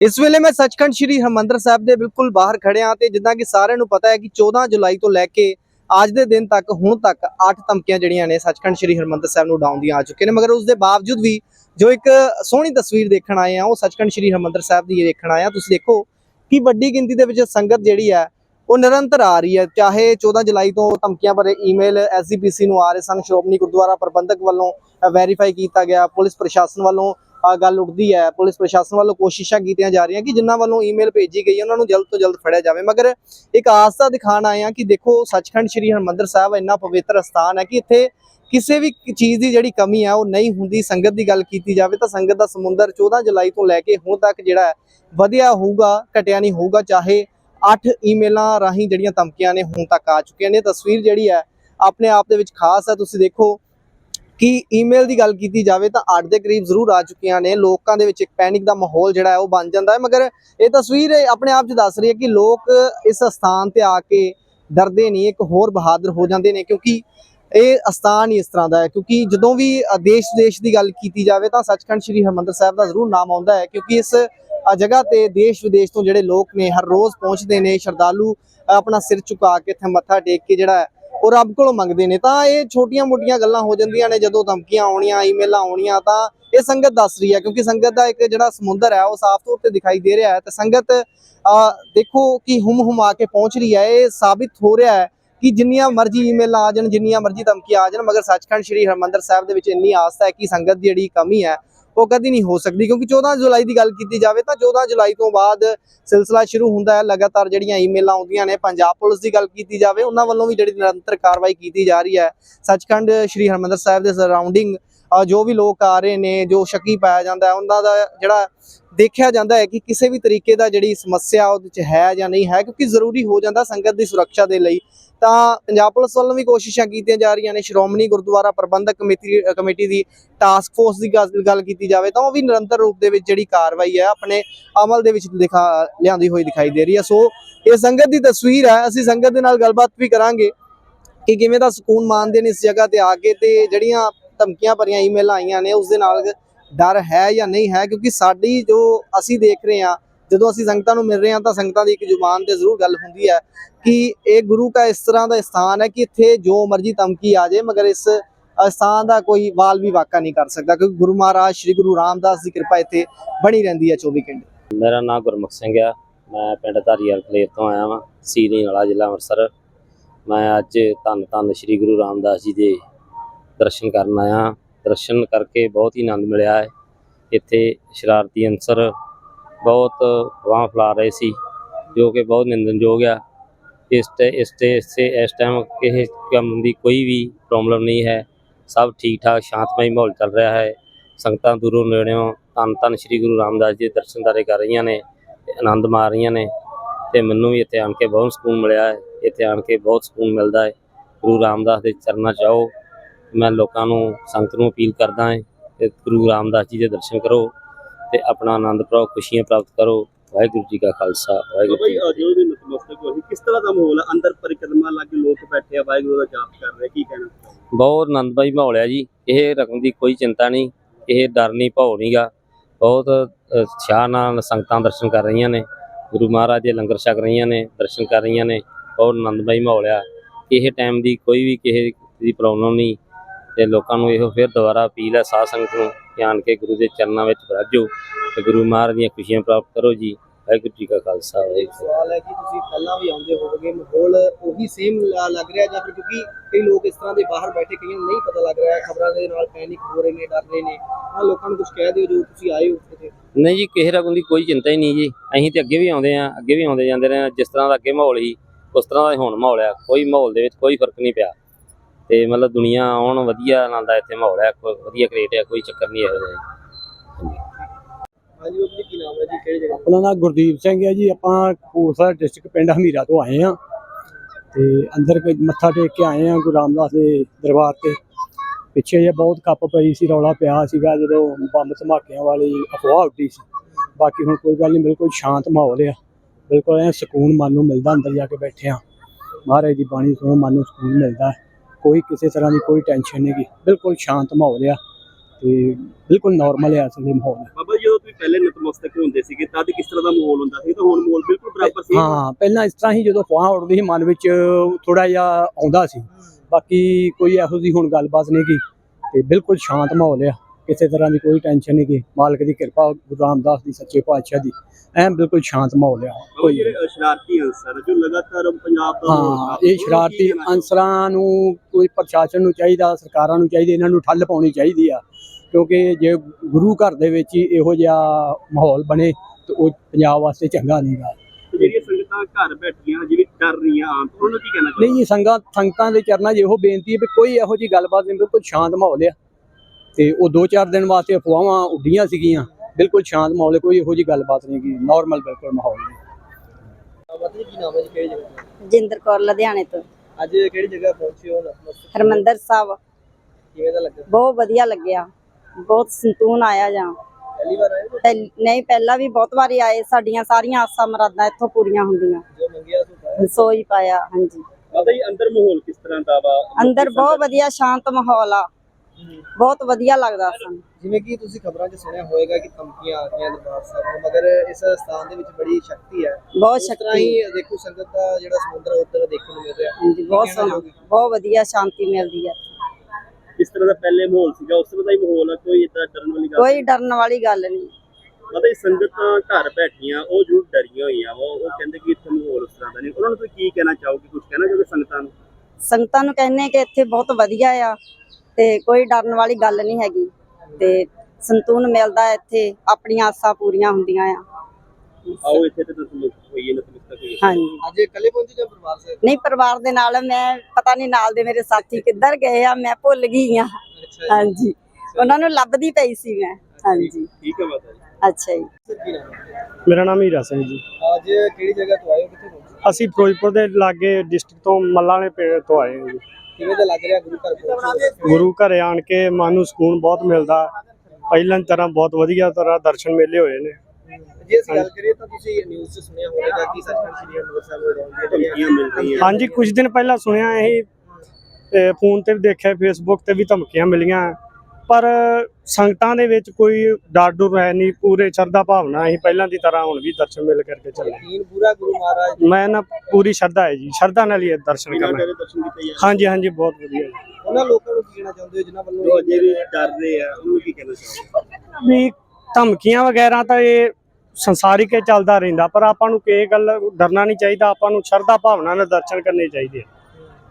ਇਸ ਵੇਲੇ ਮੈਂ ਸੱਚਖੰਡ ਸ੍ਰੀ ਹਰਮੰਦਰ ਸਾਹਿਬ ਦੇ ਬਿਲਕੁਲ ਬਾਹਰ ਖੜਿਆ ਤੇ ਜਿੱਦਾਂ ਕਿ ਸਾਰਿਆਂ ਨੂੰ ਪਤਾ ਹੈ ਕਿ 14 ਜੁਲਾਈ ਤੋਂ ਲੈ ਕੇ ਅੱਜ ਦੇ ਦਿਨ ਤੱਕ, ਹੁਣ ਤੱਕ 8 ਧਮਕੀਆਂ ਜਿਹੜੀਆਂ ਨੇ ਸੱਚਖੰਡ ਸ੍ਰੀ ਹਰਮੰਦਰ ਸਾਹਿਬ ਨੂੰ ਉਡਾਉਂਦੀਆਂ ਆ ਚੁੱਕੇ ਨੇ। ਮਗਰ ਉਸ ਦੇ ਬਾਵਜੂਦ ਵੀ ਜੋ ਇੱਕ ਸੋਹਣੀ ਤਸਵੀਰ ਦੇਖਣ ਆਏ ਆ ਉਹ ਸੱਚਖੰਡ ਸ੍ਰੀ ਹਰਮੰਦਰ ਸਾਹਿਬ ਦੀ ਦੇਖਣ ਆਏ ਆ ਤੁਸੀਂ ਦੇਖੋ ਕਿ ਵੱਡੀ ਗਿਣਤੀ ਦੇ ਵਿੱਚ ਸੰਗਤ ਜਿਹੜੀ ਹੈ, ਉਹ ਨਿਰੰਤਰ ਆ ਰਹੀ ਹੈ। ਚਾਹੇ 14 ਜੁਲਾਈ ਤੋਂ ਧਮਕੀਆਂ ਭਰੇ ਈਮੇਲ ਐਸਜੀਪੀਸੀ ਨੂੰ ਆ ਰਹੇ ਸਨ, ਸ਼੍ਰੋਮਣੀ ਗੁਰਦੁਆਰਾ ਪ੍ਰਬੰਧਕ ਵੱਲੋਂ ਵੈਰੀਫਾਈ ਕੀਤਾ ਗਿਆ। ਪੁਲਿਸ ਪ੍ਰਸ਼ਾਸਨ ਵੱਲੋਂ ਗੱਲ ਉੱਠਦੀ ਹੈ, ਪੁਲਿਸ ਪ੍ਰਸ਼ਾਸਨ ਵੱਲੋਂ ਕੋਸ਼ਿਸ਼ਾਂ ਕੀਤੀਆਂ ਜਾ ਰਹੀਆਂ ਕਿ ਜਿਨ੍ਹਾਂ ਵੱਲੋਂ ਈਮੇਲ ਭੇਜੀ ਗਈ ਉਹਨਾਂ ਨੂੰ ਜਲਦ ਤੋਂ ਜਲਦ ਫੜਿਆ ਜਾਵੇ। ਮਗਰ ਇੱਕ ਆਸਤਾ ਦਿਖਾਣ ਆਏ ਆ ਕਿ ਦੇਖੋ, ਸੱਚਖੰਡ ਸ੍ਰੀ ਹਰਮੰਦਰ ਸਾਹਿਬ ਇੰਨਾ ਪਵਿੱਤਰ ਸਥਾਨ ਹੈ ਕਿ ਇੱਥੇ ਕਿਸੇ ਵੀ ਚੀਜ਼ ਦੀ ਜਿਹੜੀ ਕਮੀ ਹੈ, ਉਹ ਨਹੀਂ ਹੁੰਦੀ। ਸੰਗਤ ਦੀ ਗੱਲ ਕੀਤੀ ਜਾਵੇ ਤਾਂ ਸੰਗਤ ਦਾ ਸਮੁੰਦਰ 14 ਜੁਲਾਈ ਤੋਂ ਲੈ ਕੇ ਹੁਣ ਤੱਕ ਜਿਹੜਾ ਹੈ, ਵਧਿਆ ਹੋਊਗਾ, ਘਟਿਆ ਨਹੀਂ ਹੋਊਗਾ, ਚਾਹੇ 8 ਈਮੇਲਾਂ ਰਾਹੀਂ ਜਿਹੜੀਆਂ ਧਮਕੀਆਂ ਨੇ ਹੁਣ ਤੱਕ ਆ ਚੁੱਕੀਆਂ ਨੇ। ਤਸਵੀਰ ਜਿਹੜੀ ਹੈ, ਆਪਣੇ ਆਪ ਦੇ ਵਿੱਚ ਖਾਸ ਹੈ। ਤੁਸੀਂ ਦੇਖੋ ਕਿ ਈਮੇਲ ਦੀ ਗੱਲ ਕੀਤੀ ਜਾਵੇ ਤਾਂ 8 ਦੇ ਕਰੀਬ ਜ਼ਰੂਰ ਆ ਚੁੱਕੀਆਂ ਨੇ। ਲੋਕਾਂ ਦੇ ਵਿੱਚ ਇੱਕ ਪੈਨਿਕ ਦਾ ਮਾਹੌਲ ਜਿਹੜਾ ਹੈ ਉਹ ਬਣ ਜਾਂਦਾ ਹੈ। ਮਗਰ ਇਹ ਤਸਵੀਰ ਆਪਣੇ ਆਪ 'ਚ ਦੱਸ ਰਹੀ ਹੈ ਕਿ ਲੋਕ ਇਸ ਸਥਾਨ ਤੇ ਆ ਕੇ ਡਰਦੇ ਨਹੀਂ, ਇੱਕ ਹੋਰ ਬਹਾਦਰ ਹੋ ਜਾਂਦੇ ਨੇ ਕਿਉਂਕਿ ਇਹ ਅਸਥਾਨ ਹੀ ਇਸ ਤਰ੍ਹਾਂ ਦਾ ਹੈ। ਕਿਉਂਕਿ ਜਦੋਂ ਵੀ ਦੇਸ਼ ਦੇਸ਼ ਦੀ ਗੱਲ ਕੀਤੀ ਜਾਵੇ ਤਾਂ ਸੱਚਖੰਡ ਸ੍ਰੀ ਹਰਮੰਦਰ ਸਾਹਿਬ ਦਾ ਜ਼ਰੂਰ ਨਾਮ ਆਉਂਦਾ ਹੈ। ਕਿਉਂਕਿ ਇਸ ਜਗ੍ਹਾ ਤੇ ਦੇਸ਼ ਵਿਦੇਸ਼ ਤੋਂ ਜਿਹੜੇ ਲੋਕ ਨੇ, ਹਰ ਰੋਜ਼ ਪਹੁੰਚਦੇ ਨੇ, ਸ਼ਰਧਾਲੂ ਆਪਣਾ ਸਿਰ ਝੁਕਾ ਕੇ ਇੱਥੇ ਮੱਥਾ ਟੇਕ ਕੇ ਜਿਹੜਾ ਹੈ ਉਹ ਰੱਬ ਕੋਲੋਂ ਮੰਗਦੇ ਨੇ। ਤਾਂ ਇਹ ਛੋਟੀਆਂ-ਮੋਟੀਆਂ ਗੱਲਾਂ ਹੋ ਜਾਂਦੀਆਂ ਨੇ, ਜਦੋਂ ਧਮਕੀਆਂ ਆਉਣੀਆਂ ਈਮੇਲਾਂ ਆਉਣੀਆਂ, ਤਾਂ ਇਹ ਸੰਗਤ ਦੱਸ ਰਹੀ ਹੈ, ਕਿਉਂਕਿ ਸੰਗਤ ਦਾ ਇੱਕ ਜਿਹੜਾ ਸਮੁੰਦਰ ਹੈ, ਉਹ ਸਾਫ਼ ਤੌਰ ਤੇ ਦਿਖਾਈ ਦੇ ਰਿਹਾ ਹੈ। ਤੇ ਸੰਗਤ ਦੇਖੋ ਕਿ ਹੁਮ ਹੁਮਾ ਕੇ ਪਹੁੰਚ ਰਹੀ ਹੈ। ਇਹ ਸਾਬਿਤ ਹੋ ਰਿਹਾ ਹੈ ਕਿ ਜਿੰਨੀਆਂ ਮਰਜ਼ੀ ਈਮੇਲਾਂ ਆ ਜਾਣ, ਜਿੰਨੀਆਂ ਮਰਜ਼ੀ ਧਮਕੀਆਂ ਆ ਜਾਣ, ਮਗਰ ਸੱਚਖੰਡ ਸ੍ਰੀ ਹਰਮੰਦਰ ਸਾਹਿਬ ਦੇ ਵਿੱਚ ਇੰਨੀ ਆਸਥਾ ਹੈ ਕਿ ਸੰਗਤ ਦੀ ਜਿਹੜੀ ਕਮੀ ਹੈ ਉਹ ਕਦੀ ਨਹੀਂ ਹੋ ਸਕਦੀ, ਕਿਉਂਕਿ 14 ਜੁਲਾਈ ਦੀ ਗੱਲ ਕੀਤੀ ਜਾਵੇ ਤਾਂ 14 ਜੁਲਾਈ ਤੋਂ ਬਾਅਦ ਸਿਲਸਿਲਾ ਸ਼ੁਰੂ ਹੁੰਦਾ ਹੈ। ਲਗਾਤਾਰ ਜਿਹੜੀਆਂ ਈਮੇਲਾਂ ਆਉਂਦੀਆਂ ਨੇ, ਪੰਜਾਬ ਪੁਲਿਸ ਦੀ ਗੱਲ ਕੀਤੀ ਜਾਵੇ, ਉਹਨਾਂ ਵੱਲੋਂ ਵੀ ਜਿਹੜੀ ਨਿਰੰਤਰ ਕਾਰਵਾਈ ਕੀਤੀ ਜਾ ਰਹੀ ਹੈ। ਸੱਚਖੰਡ ਸ੍ਰੀ ਹਰਮੰਦਰ ਸਾਹਿਬ ਦੇ ਸਰਾਊਂਡਿੰਗ ਜੋ ਵੀ ਲੋਕ ਆ ਰਹੇ ਨੇ, ਜੋ ਸ਼ੱਕੀ ਪਾਇਆ ਜਾਂਦਾ ਹੈ, ਉਹਨਾਂ ਦਾ ਜਿਹੜਾ ਦੇਖਿਆ ਜਾਂਦਾ ਹੈ ਕਿ ਕਿਸੇ ਵੀ ਤਰੀਕੇ ਦਾ ਜਿਹੜੀ ਸਮੱਸਿਆ ਉਹਦੇ ਚ ਹੈ ਜਾਂ ਨਹੀਂ ਹੈ, ਕਿਉਂਕਿ ਜ਼ਰੂਰੀ ਹੋ ਜਾਂਦਾ ਸੰਗਤ ਦੀ ਸੁਰੱਖਿਆ ਦੇ ਲਈ। ਤਾਂ ਪੰਜਾਬ ਪੁਲਿਸ ਵੱਲੋਂ ਵੀ ਕੋਸ਼ਿਸ਼ਾਂ ਕੀਤੀਆਂ ਜਾ ਰਹੀਆਂ ਨੇ, ਸ਼੍ਰੋਮਣੀ ਗੁਰਦੁਆਰਾ ਪ੍ਰਬੰਧਕ ਕਮੇਟੀ ਕਮੇਟੀ ਦੀ ਟਾਸਕ ਫੋਰਸ ਦੀ ਗੱਲ ਕੀਤੀ ਜਾਵੇ ਤਾਂ ਉਹ ਵੀ ਨਿਰੰਤਰ ਰੂਪ ਦੇ ਵਿੱਚ ਜਿਹੜੀ ਕਾਰਵਾਈ ਹੈ, ਆਪਣੇ ਅਮਲ ਦੇ ਵਿੱਚ ਦਿਖਾ, ਲਿਆਂਦੀ ਹੋਈ ਦਿਖਾਈ ਦੇ ਰਹੀ ਹੈ। ਸੋ ਇਹ ਸੰਗਤ ਦੀ ਤਸਵੀਰ ਹੈ, ਅਸੀਂ ਸੰਗਤ ਦੇ ਨਾਲ ਗੱਲਬਾਤ ਵੀ ਕਰਾਂਗੇ ਕਿ ਕਿਵੇਂ ਦਾ ਸਕੂਨ ਮਾਣਦੇ ਨੇ ਇਸ ਜਗ੍ਹਾ ਤੇ ਆ ਕੇ ਤੇ ਜਿਹੜੀਆਂ ਧਮਕੀਆਂ ਭਰੀਆਂ ਈਮੇਲਾਂ ਆਈਆਂ ਨੇ, ਉਸ ਦੇ ਨਾਲ ਡਰ ਹੈ ਜਾਂ ਨਹੀਂ ਹੈ, ਕਿਉਂਕਿ ਸਾਡੀ ਜੋ ਅਸੀਂ ਦੇਖ ਰਹੇ ਹਾਂ, ਜਦੋਂ ਅਸੀਂ ਸੰਗਤਾਂ ਨੂੰ ਮਿਲ ਰਹੇ ਹਾਂ ਤਾਂ ਸੰਗਤਾਂ ਦੀ ਇੱਕ ਜ਼ੁਬਾਨ ਤੇ ਜ਼ਰੂਰ ਗੱਲ ਹੁੰਦੀ ਹੈ ਕਿ ਇਹ ਗੁਰੂ ਦਾ ਇਸ ਤਰ੍ਹਾਂ ਦਾ ਸਥਾਨ ਹੈ ਕਿ ਇੱਥੇ ਜੋ ਮਰਜ਼ੀ ਧਮਕੀ ਆ ਜਾਏ, ਮਗਰ ਇਸ ਸਥਾਨ ਦਾ ਕੋਈ ਵਾਲ ਵੀ ਵਾਕਾ ਨਹੀਂ ਕਰ ਸਕਦਾ, ਕਿਉਂਕਿ ਗੁਰੂ ਮਹਾਰਾਜ, ਸ੍ਰੀ ਗੁਰੂ ਰਾਮਦਾਸ ਦੀ ਕਿਰਪਾ ਇੱਥੇ ਬਣੀ ਰਹਿੰਦੀ ਹੈ 24 ਘੰਟੇ। ਮੇਰਾ ਨਾਮ ਗੁਰਮੁਖ ਸਿੰਘ ਆ। ਮੈਂ ਪਿੰਡ ਧਾਰੀਵਾਲ ਕਲੇਰ ਤੋਂ ਆਇਆ ਵਾਂ ਸੀਰੀ ਵਾਲਾ ਜ਼ਿਲ੍ਹਾ ਅੰਮ੍ਰਿਤਸਰ। ਮੈਂ ਅੱਜ ਧੰਨ ਧੰਨ ਸ੍ਰੀ ਗੁਰੂ ਰਾਮਦਾਸ ਜੀ ਦੇ ਦਰਸ਼ਨ ਕਰਨ ਆਇਆ ਦਰਸ਼ਨ ਕਰਕੇ ਬਹੁਤ ਹੀ ਆਨੰਦ ਮਿਲਿਆ ਹੈ। ਇੱਥੇ ਸ਼ਰਾਰਤੀ ਅਨਸਰ ਬਹੁਤ ਵਾਹ ਫਲਾ ਰਹੇ ਸੀ, ਜੋ ਕਿ ਬਹੁਤ ਨਿੰਦਨਯੋਗ ਆ। ਇਸ ਤੇ ਇਸ ਤੇ, ਇਸ ਟਾਈਮ ਕਿਸੇ ਕੰਮ ਦੀ ਕੋਈ ਵੀ ਪ੍ਰੋਬਲਮ ਨਹੀਂ ਹੈ। ਸਭ ਠੀਕ ਠਾਕ ਸ਼ਾਂਤਮਈ ਮਾਹੌਲ ਚੱਲ ਰਿਹਾ ਹੈ। ਸੰਗਤਾਂ ਦੂਰੋਂ ਨੇੜਿਓਂ ਧੰਨ ਧੰਨ ਸ੍ਰੀ ਗੁਰੂ ਰਾਮਦਾਸ ਜੀ ਦੇ ਦਰਸ਼ਨਦਾਰੇ ਕਰ ਰਹੀਆਂ ਨੇ ਤੇ ਆਨੰਦ ਮਾਰ ਰਹੀਆਂ ਨੇ ਤੇ ਮੈਨੂੰ ਵੀ ਇੱਥੇ ਆਣ ਕੇ ਬਹੁਤ ਸਕੂਨ ਮਿਲਿਆ ਹੈ। ਇੱਥੇ ਆਣ ਕੇ ਬਹੁਤ ਸਕੂਨ ਮਿਲਦਾ ਹੈ। ਗੁਰੂ ਰਾਮਦਾਸ ਦੇ ਚਰਨਾਂ 'ਚ ਆਓ। ਮੈਂ ਲੋਕਾਂ ਨੂੰ ਸੰਗਤ ਨੂੰ ਅਪੀਲ ਕਰਦਾ ਹਾਂ ਕਿ ਗੁਰੂ ਰਾਮਦਾਸ ਜੀ ਦੇ ਦਰਸ਼ਨ ਕਰੋ ਤੇ ਆਪਣਾ ਆਨੰਦ ਪਾਓ ਖੁਸ਼ੀਆਂ ਪ੍ਰਾਪਤ ਕਰੋ। ਵਾਹਿਗੁਰੂ ਜੀ ਕਾ ਖਾਲਸਾ ਵਾਹਿਗੁਰੂ ਜੀ ਕੀ ਜੋ ਵੀ ਨਤਮਸਤਕ ਹੋਈ ਕਿਸ ਤਰ੍ਹਾਂ ਦਾ ਮਾਹੌਲ ਹੈ ਅੰਦਰ ਪਰਿਕਰਮਾ ਲੱਗ ਲੋਕ ਬੈਠੇ ਆ ਵਾਹਿਗੁਰੂ ਦਾ ਜਾਪ ਕਰ ਰਹੇ ਕੀ ਕਹਿਣਾ। ਬਹੁਤ ਆਨੰਦਮਈ ਮਾਹੌਲ ਹੈ ਜੀ। ਇਹ ਰਕਮ ਦੀ ਕੋਈ ਚਿੰਤਾ ਨਹੀਂ ਇਹ ਡਰ ਨਹੀਂ ਭਉ ਨਹੀਂਗਾ ਬਹੁਤ ਚਾਅ ਨਾਲ ਸੰਗਤਾਂ ਦਰਸ਼ਨ ਕਰ ਰਹੀਆਂ ਨੇ ਗੁਰੂ ਮਹਾਰਾਜ ਦੇ ਲੰਗਰ ਛਕ ਰਹੀਆਂ ਨੇ ਦਰਸ਼ਨ ਕਰ ਰਹੀਆਂ ਨੇ। ਬਹੁਤ ਆਨੰਦਮਈ ਮਾਹੌਲ ਆ। ਇਹ ਟਾਈਮ ਦੀ ਕੋਈ ਵੀ ਕਿਸੇ ਦੀ ਪ੍ਰੋਬਲਮ ਨਹੀਂ। ਤੇ ਲੋਕਾਂ ਨੂੰ ਇਹੋ ਫਿਰ ਦੁਬਾਰਾ ਅਪੀਲ ਹੈ ਸਾਧ ਸੰਗਤ ਨੂੰ ਕਿ ਆਣ ਕੇ ਗੁਰੂ ਦੇ ਚਰਨਾਂ ਵਿੱਚ ਬਰਾਜੋ ਤੇ ਗੁਰੂ ਮਹਾਰਾਜ ਦੀਆਂ ਖੁਸ਼ੀਆਂ ਪ੍ਰਾਪਤ ਕਰੋ ਜੀ। ਵਾਹਿਗੁਰੂ ਜੀ ਕਾ ਖਾਲਸਾ ਵਾਹਿਗੁਰੂ ਜੀ ਕੀ ਫਤਿਹ। ਸਵਾਲ ਹੈ ਕਿ ਤੁਸੀਂ ਪਹਿਲਾਂ ਵੀ ਆਉਂਦੇ ਹੋਵੋਗੇ ਮਾਹੌਲ ਉਹੀ ਸੇਮ ਲੱਗ ਰਿਹਾ ਜਾਂ ਫਿਰ ਕਿਉਂਕਿ ਕਈ ਲੋਕ ਇਸ ਤਰ੍ਹਾਂ ਦੇ ਬਾਹਰ ਬੈਠੇ ਕਈਆਂ ਨੂੰ ਨਹੀਂ ਪਤਾ ਲੱਗ ਰਿਹਾ ਖਬਰਾਂ ਦੇ ਨਾਲ ਪੈਨਿਕ ਹੋ ਰਹੇ ਨੇ ਡਰ ਰਹੇ ਨੇ। ਤਾਂ ਲੋਕਾਂ ਨੂੰ ਕੁਝ ਕਹਿ ਦਿਓ ਜੋ ਤੁਸੀਂ ਆਏ ਹੋ ਉੱਥੇ ਤੇ। ਨਹੀਂ ਜੀ ਕਿਸੇ ਰਕਮ ਦੀ ਕੋਈ ਚਿੰਤਾ ਹੀ ਨਹੀਂ ਜੀ। ਅਸੀਂ ਤੇ ਅੱਗੇ ਵੀ ਆਉਂਦੇ ਆ ਅੱਗੇ ਵੀ ਆਉਂਦੇ ਜਾਂਦੇ ਰਹੇ ਹਾਂ। ਜਿਸ ਤਰ੍ਹਾਂ ਦਾ ਅੱਗੇ ਮਾਹੌਲ ਸੀ ਉਸ ਤਰ੍ਹਾਂ ਦਾ ਹੁਣ ਮਾਹੌਲ ਆ। ਕੋਈ ਮਾਹੌਲ ਦੇ ਵਿੱਚ ਕੋਈ ਫ਼ਰਕ ਨਹੀਂ ਪਿਆ। ਤੇ ਮਤਲਬ ਦੁਨੀਆ ਆਉਣ ਵਧੀਆ ਨਾਲ ਦਾ ਇੱਥੇ ਮਾਹੌਲ ਹੈ ਕੋਈ ਵਧੀਆ ਕ੍ਰੀਏਟ ਹੈ ਕੋਈ ਚੱਕਰ ਨਹੀਂ। ਹਾਂਜੀ ਕੀ ਨਾਮ ਹੈ ਜੀ ਕਿਹੜੀ ਜਗ੍ਹਾ? ਆਪਣਾ ਨਾਮ ਗੁਰਦੀਪ ਸਿੰਘ ਹੈ ਜੀ ਆਪਾਂ ਕਪੂਰਥਲਾ ਡਿਸਟ੍ਰਿਕਟ ਪਿੰਡ ਹਮੀਰਾ ਤੋਂ ਆਏ ਆ ਤੇ ਅੰਦਰ ਕੋਈ ਮੱਥਾ ਟੇਕ ਕੇ ਆਏ ਆ ਗੁਰੂ ਰਾਮਦਾਸ ਦੇ ਦਰਬਾਰ ਤੇ। ਪਿੱਛੇ ਜੇ ਬਹੁਤ ਕੱਪ ਪਈ ਸੀ ਰੌਲਾ ਪਿਆ ਸੀਗਾ ਜਦੋਂ ਬੰਬ ਧਮਾਕਿਆਂ ਵਾਲੀ ਅਫਵਾਹ ਉੱਡੀ ਸੀ। ਬਾਕੀ ਹੁਣ ਕੋਈ ਗੱਲ ਨਹੀਂ ਬਿਲਕੁਲ ਸ਼ਾਂਤ ਮਾਹੌਲ ਆ। ਬਿਲਕੁਲ ਐ ਸਕੂਨ ਮਨ ਨੂੰ ਮਿਲਦਾ ਅੰਦਰ ਜਾ ਕੇ ਬੈਠੇ ਆ ਮਹਾਰਾਜ ਦੀ ਬਾਣੀ ਸੁਣੋ ਮਨ ਨੂੰ ਸਕੂਨ ਮਿਲਦਾ। ਹੈ। ਕੋਈ ਕਿਸੇ ਤਰ੍ਹਾਂ ਦੀ ਕੋਈ ਟੈਨਸ਼ਨ ਨਹੀਂ ਗੀ। ਬਿਲਕੁਲ ਸ਼ਾਂਤ ਮਾਹੌਲ ਆ ਤੇ ਬਿਲਕੁਲ ਨਾਰਮਲ ਹੈ ਅਸਲੀ ਮਾਹੌਲ। ਬਾਬਾ ਜੀ ਜਦੋਂ ਤੁਸੀਂ ਪਹਿਲੇ ਨਤਮਸਤਕ ਹੁੰਦੇ ਸੀਗੇ ਤਦ ਕਿਸ ਤਰ੍ਹਾਂ ਦਾ ਮਾਹੌਲ ਹੁੰਦਾ ਸੀ? ਤਾਂ ਹੁਣ ਮਾਹੌਲ ਬਿਲਕੁਲ ਬਰਾਬਰ ਸੀ। ਹਾਂ ਪਹਿਲਾਂ ਇਸ ਤਰ੍ਹਾਂ ਹੀ ਜਦੋਂ ਫੁਆਹ ਉੱਡਦੀ ਸੀ ਮਨ ਵਿੱਚ ਥੋੜਾ ਜਿਹਾ ਆਉਂਦਾ ਸੀ। ਬਾਕੀ ਕੋਈ ਇਹੋ ਜਿਹੀ ਹੁਣ ਗੱਲਬਾਤ ਨਹੀਂ ਕੀ ਤੇ ਬਿਲਕੁਲ ਸ਼ਾਂਤ ਮਾਹੌਲ ਆ। ਕਿਸੇ ਤਰ੍ਹਾਂ ਦੀ ਕੋਈ ਟੈਨਸ਼ਨ ਨਹੀਂ ਕੀ ਮਾਲਕ ਦੀ ਕਿਰਪਾ ਗੁਰੂ ਰਾਮਦਾਸ ਦੀ ਸੱਚੇ ਪਾਤਸ਼ਾਹ ਦੀ। ਐਨ ਬਿਲਕੁਲ ਸ਼ਾਂਤ ਮਾਹੌਲ ਆ। ਕੋਈ ਜਿਹੜੇ ਸ਼ਰਾਰਤੀ ਅੰਸਰ ਜੋ ਲਗਾਤਾਰ ਪੰਜਾਬ ਦਾ ਹਾਂ ਇਹ ਸ਼ਰਾਰਤੀ? ਅਨਸਰਾਂ ਨੂੰ ਕੋਈ ਪ੍ਰਸ਼ਾਸਨ ਨੂੰ ਚਾਹੀਦਾ ਸਰਕਾਰਾਂ ਨੂੰ ਚਾਹੀਦੀ ਇਹਨਾਂ ਨੂੰ ਠੱਲ ਪਾਉਣੀ ਚਾਹੀਦੀ ਆ। ਕਿਉਂਕਿ ਜੇ ਗੁਰੂ ਘਰ ਦੇ ਵਿੱਚ ਹੀ ਇਹੋ ਜਿਹਾ ਮਾਹੌਲ ਬਣੇ ਤੇ ਉਹ ਪੰਜਾਬ ਵਾਸਤੇ ਚੰਗਾ ਨਹੀਂਗਾ ਜਿਹੜੀਆਂ ਸੰਗਤਾਂ ਘਰ ਬੈਠੀਆਂ ਜਿਵੇਂ ਡਰ ਰਹੀਆਂ ਆਮ ਉਹਨਾਂ ਨੂੰ ਕੀ ਕਹਿਣਾ ਨਹੀਂ ਸੰਗਤਾਂ ਸੰਗਤਾਂ ਦੇ ਚਰਨਾਂ 'ਚ ਇਹੋ ਬੇਨਤੀ ਹੈ ਵੀ ਕੋਈ ਇਹੋ ਜੀ ਗੱਲਬਾਤ ਨਹੀਂ ਬਿਲਕੁਲ ਸ਼ਾਂਤ ਮਾਹੌਲ ਆ। ਤੇ ਉਹ 2-4 ਦਿਨ ਵਾਸਤੇ ਅਫਵਾਹਾਂ ਉੱਡੀਆਂ ਸੀਗੀਆਂ। ਬਿਲਕੁਲ ਸ਼ਾਂਤ ਮਾਹੌਲ ਕੋਈ ਇਹੋ ਜੀ ਗੱਲਬਾਤ ਨਹੀਂ ਕੀ ਨਾਰਮਲ ਬਿਲਕੁਲ ਮਾਹੌਲ ਹੈ। ਮਾਤਾ ਜੀ ਕੀ ਨਾਮ ਹੈ ਜੀ ਕਿਹੜੀ ਜਗ੍ਹਾ ਤੋਂ? ਜਿੰਦਰ ਕੌਰ ਲੁਧਿਆਣੇ ਤੋਂ। ਅੱਜ ਕਿਹੜੀ ਜਗ੍ਹਾ ਪਹੁੰਚੇ ਹੋ? ਨਤਮਸਤਕ ਹਰਮੰਦਰ ਸਾਹਿਬ। ਕਿਵੇਂ ਦਾ ਲੱਗਾ ਬਹੁਤ ਵਧੀਆ ਲੱਗਿਆ। ਬਹੁਤ ਸੰਤੂਨ ਆਇਆ ਜਾਂ। ਪਹਿਲੀ ਵਾਰ ਆਏ ਹੋ? ਪਹਿਲ- ਨਹੀਂ ਪਹਿਲਾਂ ਵੀ ਬਹੁਤ ਵਾਰੀ ਆਏ। ਸਾਡੀਆਂ ਸਾਰੀਆਂ ਆਸਾਂ ਮਰਾਦਾਂ ਇੱਥੋਂ ਪੂਰੀਆਂ ਹੁੰਦੀਆਂ। ਜੋ ਮੰਗਿਆ ਸੋ ਪਾਇਆ। ਸੋਈ ਪਾਇਆ ਹਾਂਜੀ। ਅੰਦਰ ਮਾਹੌਲ ਕਿਸ ਤਰ੍ਹਾਂ ਦਾ ਵਾ? ਅੰਦਰ ਬਹੁਤ ਵਧੀਆ ਸ਼ਾਂਤ ਮਾਹੌਲ ਆ। ਬਹੁਤ ਵਧੀਆ ਲੱਗਦਾ ਸਾਨੂੰ। ਜਿਵੇਂ ਕਿ ਤੁਸੀਂ ਖਬਰਾਂ 'ਚ ਸੁਣਿਆ ਹੋਵੇਗਾ ਕਿ ਧਮਕੀਆਂ ਆ ਰਹੀਆਂ ਦਰਬਾਰ ਸਾਹਿਬ ਨੂੰ ਮਗਰ ਇਸ ਸਥਾਨ ਦੇ ਵਿੱਚ ਬੜੀ ਸ਼ਕਤੀ ਹੈ। ਬਹੁਤ ਸ਼ਕਤੀ। ਹੀ ਦੇਖੋ ਸੰਗਤ ਦਾ ਜਿਹੜਾ ਸਮੁੰਦਰ ਉੱਧਰ ਦੇਖਣ ਨੂੰ ਮਿਲ ਰਿਹਾ। ਹਾਂਜੀ ਬਹੁਤ ਚਾਹੋਗੇ? ਬਹੁਤ ਵਧੀਆ ਸ਼ਾਂਤੀ ਮਿਲਦੀ ਹੈ। ਜਿਸ ਤਰ੍ਹਾਂ ਦਾ ਪਹਿਲੇ ਮਾਹੌਲ ਸੀਗਾ? ਉਸ ਤਰ੍ਹਾਂ ਦਾ ਹੀ ਮਾਹੌਲ ਆ ਕੋਈ ਇਦਾਂ ਡਰਨ ਵਾਲੀ ਗੱਲ ਕੋਈ ਡਰਨ ਵਾਲੀ ਗੱਲ ਨਹੀਂ। ਮਤਲਬ ਇਹ ਸੰਗਤਾਂ ਘਰ ਬੈਠੀਆਂ ਉਹ ਜ਼ਰੂਰ ਡਰੀਆਂ ਹੋਈਆਂ ਵਾ ਉਹ ਕਹਿੰਦੇ ਕਿ ਇੱਥੇ ਮਾਹੌਲ ਉਸ ਤਰ੍ਹਾਂ ਦਾ ਨਹੀਂ। ਉਹਨਾਂ ਨੂੰ ਤੁਸੀਂ ਕੀ ਕਹਿਣਾ ਚਾਹੋਗੇ? ਕੁਝ ਕਹਿਣਾ ਚਾਹੋਗੇ ਸੰਗਤਾਂ ਨੂੰ? ਸੰਗਤਾਂ ਨੂੰ ਕਹਿੰਨੇ ਕਿ ਇੱਥੇ ਬਹੁਤ ਵਧੀਆ ਆ। ਤੇ ਕੋਈ ਡਰਨ ਵਾਲੀ ਗੱਲ ਨਹੀਂ ਹੈਗੀ। ਤੇ ਸੰਤੂਨ ਮਿਲਦਾ ਇੱਥੇ ਆਪਣੀਆਂ ਆਸਾਂ ਪੂਰੀਆਂ ਹੁੰਦੀਆਂ ਆ। ਆਓ ਇੱਥੇ ਤੇ ਤੁਸੀਂ ਹੋਈਏ ਨਤਮਸਤਕ ਹੋਈਏ। ਹਾਂਜੀ। ਅੱਜ ਇਕੱਲੇ ਪਹੁੰਚੇ ਜਾਂ ਪਰਿਵਾਰ ਸਹਿਤ? ਨਹੀਂ ਪਰਿਵਾਰ ਦੇ ਨਾਲ ਮੈਂ ਪਤਾ ਨਹੀਂ ਨਾਲ ਦੇ ਮੇਰੇ ਸਾਥੀ ਕਿੱਧਰ ਗਏ ਆ ਮੈਂ ਭੁੱਲ ਗਈ ਆ। ਹਾਂਜੀ। ਉਹਨਾਂ ਨੂੰ ਲੱਭਦੀ ਪਈ ਸੀ ਮੈਂ। ਹਾਂਜੀ। ਠੀਕ ਹੈ ਮਾਤਾ ਜੀ। ਅੱਛਾ ਜੀ? ਮੇਰਾ ਨਾਮ ਹੀਰਾ ਸਿੰਘ ਜੀ। ਅੱਜ ਕਿਹੜੀ ਜਗ੍ਹਾ ਤੋਂ ਆਏ ਹੋ? ਕਿੱਥੇ ਅਸੀਂ ਫਿਰੋਜ਼ਪੁਰ ਦੇ ਲਾਗੇ ਡਿਸਟ੍ਰਿਕਟ ਤੋਂ ਮੱਲਾਂ ਵਾਲੇ ਪਿੰਡ ਤੋਂ ਆਏ ਹਾਂ ਜੀ। ਕਿਵੇਂ ਦਾ ਲੱਗ ਰਿਹਾ ਗੁਰੂ ਘਰ ਪਹੁੰਚੇ ਹੋ? ਗੁਰੂ ਘਰ ਆਣ ਕੇ ਮਨ ਨੂੰ ਸਕੂਨ ਬਹੁਤ ਮਿਲਦਾ। ਪਹਿਲਾਂ ਤਰ੍ਹਾਂ ਬਹੁਤ ਵਧੀਆ ਤਰ੍ਹਾਂ ਦਰਸ਼ਨ ਮੇਲੇ ਹੋਏ ਨੇ। ਜੇ ਅਸੀਂ ਗੱਲ ਕਰੀਏ ਤਾਂ ਤੁਸੀਂ ਨਿਊਜ਼ 'ਚ ਸੁਣਿਆ ਹੋਵੇਗਾ ਕਿ ਸੱਚਖੰਡ ਸ੍ਰੀ ਹਰਿਮੰਦਰ ਸਾਹਿਬ ਨੂੰ ਰੌਣਕਾਂ ਧਮਕੀਆਂ ਮਿਲ ਰਹੀਆਂ ਹਾਂਜੀ ਕੁਝ ਦਿਨ ਪਹਿਲਾਂ ਸੁਣਿਆ ਇਹ ਫੋਨ ਤੇ ਵੀ ਦੇਖਿਆ ਫੇਸਬੁੱਕ ਤੇ ਵੀ ਧਮਕੀਆਂ ਮਿਲੀਆਂ। ਪਰ ਸੰਗਤਾਂ ਦੇ ਵਿੱਚ ਕੋਈ ਡਰ ਡਰ ਹੈ ਨਹੀਂ ਪੂਰੇ ਸ਼ਰਧਾ ਭਾਵਨਾ ਅਸੀਂ ਪਹਿਲਾਂ ਦੀ ਤਰ੍ਹਾਂ ਹੁਣ ਵੀ ਦਰਸ਼ਨ ਮੇਲੇ ਕਰਕੇ ਚੱਲੇ ਯਕੀਨ ਪੂਰਾ ਗੁਰੂ ਮਹਾਰਾਜ ਮੈਂ ਨਾ ਪੂਰੀ ਸ਼ਰਧਾ ਹੈ ਜੀ ਸ਼ਰਧਾ ਨਾਲ ਹੀ ਇਹ ਦਰਸ਼ਨ ਕਰਨਾ। ਹਾਂਜੀ ਹਾਂਜੀ ਬਹੁਤ ਵਧੀਆ ਜੀ। ਉਹਨਾਂ ਲੋਕਾਂ ਨੂੰ ਕੀ ਕਹਿਣਾ ਚਾਹੁੰਦੇ ਹੋ ਜਿਨ੍ਹਾਂ ਵੱਲੋਂ ਜੋ ਅਜੇ ਵੀ ਡਰ ਰਹੇ ਆ ਉਹਨੂੰ ਕੀ ਕਹਿਣਾ ਚਾਹੋਗੇ ਵੀ ਧਮਕੀਆਂ ਵਗੈਰਾ ਤਾਂ ਇਹ ਸੰਸਾਰਿਕ ਚੱਲਦਾ ਰਹਿੰਦਾ ਪਰ ਆਪਾਂ ਨੂੰ ਕਿਸੇ ਗੱਲ ਡਰਨਾ ਨਹੀਂ ਚਾਹੀਦਾ ਆਪਾਂ ਨੂੰ ਸ਼ਰਧਾ ਭਾਵਨਾ ਨਾਲ ਦਰਸ਼ਨ ਕਰਨੇ ਚਾਹੀਦੇ ਆ।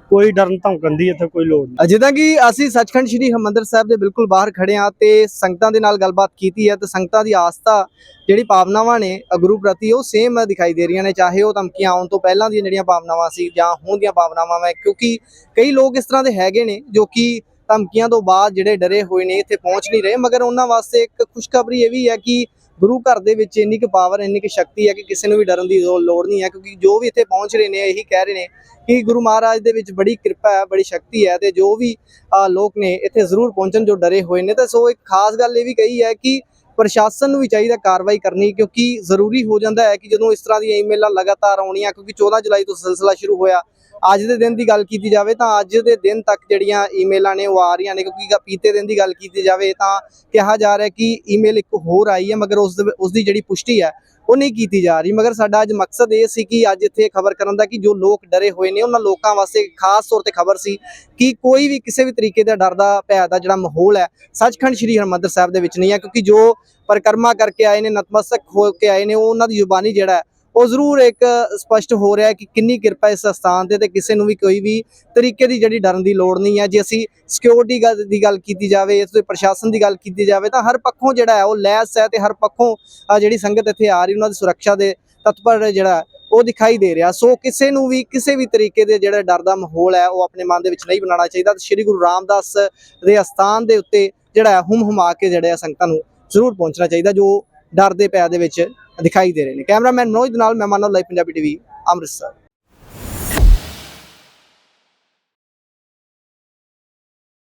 ਕੋਈ ਡਰਨ ਧਮਕਣ ਦੀ ਇੱਥੇ ਕੋਈ ਲੋੜ ਨਹੀਂ। ਜਿੱਦਾਂ ਕਿ ਅਸੀਂ ਸੱਚਖੰਡ ਸ੍ਰੀ ਹਰਿਮੰਦਰ ਸਾਹਿਬ ਦੇ ਬਿਲਕੁਲ ਬਾਹਰ ਖੜੇ ਹਾਂ ਤੇ ਸੰਗਤਾਂ ਦੇ ਨਾਲ ਗੱਲਬਾਤ ਕੀਤੀ ਹੈ ਤੇ ਸੰਗਤਾਂ ਦੀ ਆਸਥਾ ਜਿਹੜੀ ਭਾਵਨਾਵਾਂ ਨੇ ਗੁਰੂ ਪ੍ਰਤੀ ਉਹ ਸੇਮ ਦਿਖਾਈ ਦੇ ਰਹੀਆਂ ਨੇ, ਚਾਹੇ ਉਹ ਧਮਕੀਆਂ ਆਉਣ ਤੋਂ ਪਹਿਲਾਂ ਦੀਆਂ ਜਿਹੜੀਆਂ ਭਾਵਨਾਵਾਂ ਸੀ ਜਾਂ ਹੁਣ ਦੀਆਂ ਭਾਵਨਾਵਾਂ ਵਾ ਕਿਉਂਕਿ ਕਈ ਲੋਕ ਇਸ ਤਰ੍ਹਾਂ ਦੇ ਹੈਗੇ ਨੇ ਜੋ ਕਿ ਧਮਕੀਆਂ ਤੋਂ ਬਾਅਦ ਜਿਹੜੇ ਡਰੇ ਹੋਏ ਨੇ, ਇੱਥੇ ਪਹੁੰਚ ਨਹੀਂ ਰਹੇ, ਮਗਰ ਉਹਨਾਂ ਵਾਸਤੇ ਇੱਕ ਖੁਸ਼ਖਬਰੀ ਇਹ ਵੀ ਹੈ ਕਿ ਗੁਰੂ ਘਰ ਦੇ ਵਿੱਚ ਇੰਨੀ ਕੁ ਪਾਵਰ ਇੰਨੀ ਕੁ ਸ਼ਕਤੀ ਹੈ ਕਿ ਕਿਸੇ ਨੂੰ ਵੀ ਡਰਨ ਦੀ ਜ਼ੋ- ਲੋੜ ਨਹੀਂ ਹੈ ਕਿਉਂਕਿ ਜੋ ਵੀ ਇੱਥੇ ਪਹੁੰਚ ਰਹੇ ਨੇ ਇਹੀ ਕਹਿ ਰਹੇ ਨੇ ਕਿ ਗੁਰੂ ਮਹਾਰਾਜ ਦੇ ਵਿੱਚ ਬੜੀ ਕਿਰਪਾ ਹੈ ਬੜੀ ਸ਼ਕਤੀ ਹੈ ਤੇ ਜੋ ਵੀ ਅ, ਲੋਕ ਨੇ ਇੱਥੇ ਜ਼ਰੂਰ ਪਹੁੰਚਣ ਜੋ ਡਰੇ ਹੋਏ ਨੇ। ਤਾਂ ਸੋ ਇੱਕ ਖਾਸ ਗੱਲ ਇਹ ਵੀ ਕਹੀ ਹੈ ਕਿ ਪ੍ਰਸ਼ਾਸਨ ਨੂੰ ਵੀ ਚਾਹੀਦਾ ਕਾਰਵਾਈ ਕਰਨੀ ਕਿਉਂਕਿ ਜ਼ਰੂਰੀ ਹੋ ਜਾਂਦਾ ਹੈ ਕਿ ਜਦੋਂ ਇਸ ਤਰ੍ਹਾਂ ਦੀਆਂ ਈਮੇਲਾਂ ਲਗਾਤਾਰ ਆਉਣੀਆਂ ਕਿਉਂਕਿ 14 ਜੁਲਾਈ ਤੋਂ ਸਿਲਸਿਲਾ ਸ਼ੁਰੂ ਹੋਇਆ ਅੱਜ ਦੇ ਦਿਨ ਦੀ ਗੱਲ ਕੀਤੀ ਜਾਵੇ ਤਾਂ ਅੱਜ ਦੇ ਦਿਨ ਤੱਕ ਜਿਹੜੀਆਂ ਈਮੇਲਾਂ ਨੇ ਉਹ ਆ ਰਹੀਆਂ ਨੇ, ਕਿਉਂਕਿ ਪੀਤੇ ਦਿਨ ਦੀ ਗੱਲ ਕੀਤੀ ਜਾਵੇ ਤਾਂ ਕਿਹਾ ਜਾ ਰਿਹਾ ਕਿ ਈਮੇਲ ਇੱਕ ਹੋਰ ਆਈ ਹੈ, ਮਗਰ ਉਸ ਉਸ ਦੀ ਜਿਹੜੀ ਪੁਸ਼ਟੀ ਹੈ, ਉਹ ਨਹੀਂ ਕੀਤੀ ਜਾ ਰਹੀ। ਮਗਰ ਸਾਡਾ ਅੱਜ ਮਕਸਦ ਇਹ ਸੀ ਕਿ ਅੱਜ ਇੱਥੇ ਖਬਰ ਕਰਨ ਦਾ ਕਿ ਜੋ ਲੋਕ ਡਰੇ ਹੋਏ ਨੇ, ਉਹਨਾਂ ਲੋਕਾਂ ਵਾਸਤੇ ਖਾਸ ਤੌਰ ਤੇ ਖਬਰ ਸੀ ਕਿ ਕੋਈ ਵੀ ਕਿਸੇ ਵੀ ਤਰੀਕੇ ਦਾ ਡਰ ਦਾ, ਭੈ ਦਾ ਜਿਹੜਾ ਮਾਹੌਲ ਹੈ, ਸੱਚਖੰਡ ਸ੍ਰੀ ਹਰਿਮੰਦਰ ਸਾਹਿਬ ਦੇ ਵਿੱਚ ਨਹੀਂ ਹੈ, ਕਿਉਂਕਿ ਜੋ ਪਰਿਕਰਮਾ ਕਰਕੇ ਆਏ ਨੇ, ਨਤਮਸਤਕ ਹੋ ਕੇ ਆਏ ਨੇ ਉਹਨਾਂ ਦੀ ਜ਼ੁਬਾਨੀ ਜਿਹੜਾ ਉਹ ਜ਼ਰੂਰ ਇੱਕ ਸਪਸ਼ਟ ਹੋ ਰਿਹਾ ਕਿ ਕਿੰਨੀ ਕਿਰਪਾ ਇਸ ਸਥਾਨ ਤੇ ਤੇ ਕਿਸੇ ਨੂੰ ਵੀ ਕੋਈ ਵੀ ਤਰੀਕੇ ਦੀ ਜਿਹੜੀ ਡਰਨ ਦੀ ਲੋੜ ਨਹੀਂ ਹੈ। ਜੇ ਅਸੀਂ ਸਿਕਿਉਰਿਟੀ ਦੀ ਗੱਲ ਕੀਤੀ ਜਾਵੇ, ਇਸ ਦੇ ਪ੍ਰਸ਼ਾਸਨ ਦੀ ਗੱਲ ਕੀਤੀ ਜਾਵੇ, ਤਾਂ ਹਰ ਪੱਖੋਂ ਜਿਹੜਾ ਹੈ ਉਹ ਲੈਸ ਹੈ ਤੇ ਹਰ ਪੱਖੋਂ ਜਿਹੜੀ ਸੰਗਤ ਇੱਥੇ ਆ ਰਹੀ, ਉਹਨਾਂ ਦੀ ਸੁਰੱਖਿਆ ਦੇ ਤਤਪਰ ਜਿਹੜਾ ਉਹ ਦਿਖਾਈ ਦੇ ਰਿਹਾ। ਸੋ ਕਿਸੇ ਨੂੰ ਵੀ, ਕਿਸੇ ਵੀ ਤਰੀਕੇ ਦੇ ਜਿਹੜਾ ਡਰ ਦਾ ਮਾਹੌਲ ਹੈ, ਉਹ ਆਪਣੇ ਮਨ ਦੇ ਵਿੱਚ ਨਹੀਂ ਬਣਾਉਣਾ ਚਾਹੀਦਾ। ਤੇ ਸ੍ਰੀ ਗੁਰੂ ਰਾਮਦਾਸ ਦੇ ਅਸਥਾਨ ਦੇ ਉੱਤੇ ਜਿਹੜਾ ਹੈ ਹੁਮ ਹੁਮਾ ਕੇ ਜਿਹੜੇ ਆ ਸੰਗਤਾਂ ਨੂੰ ਜ਼ਰੂਰ ਪਹੁੰਚਣਾ ਚਾਹੀਦਾ, ਜੋ ਡਰ ਦੇ ਪੈ ਦੇ ਵਿੱਚ ਦਿਖਾਈ ਦੇ ਰਹੇ ਨੇ। ਕੈਮਰਾਮੈਨ ਮਨੋਜ ਨਾਲ ਮੈਂ ਲਾਈਵ ਪੰਜਾਬੀ ਟੀਵੀ ਅੰਮ੍ਰਿਤਸਰ।